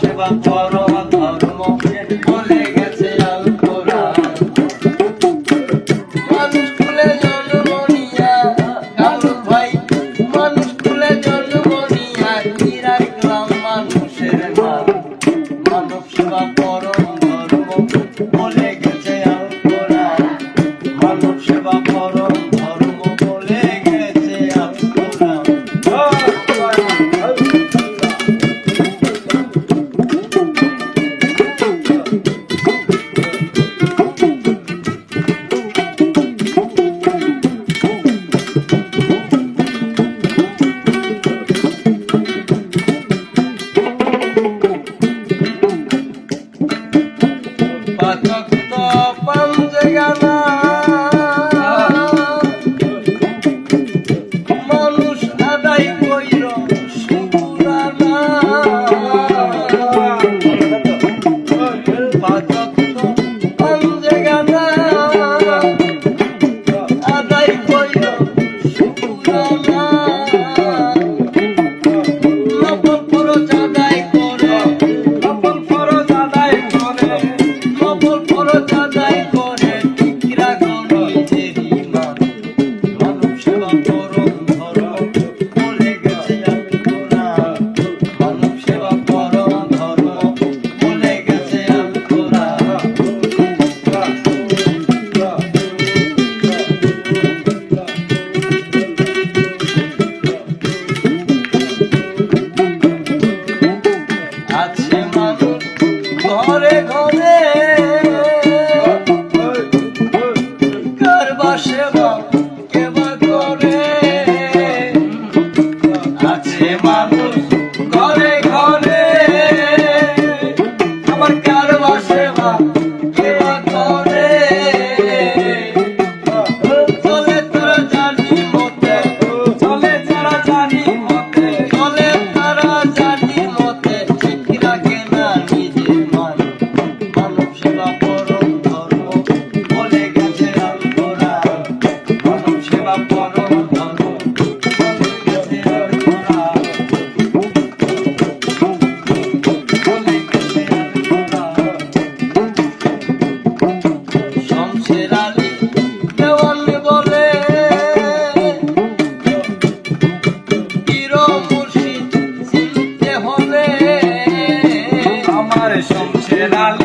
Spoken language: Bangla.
সেবা করো ধর্ম বলে। chega na মুর্শিদ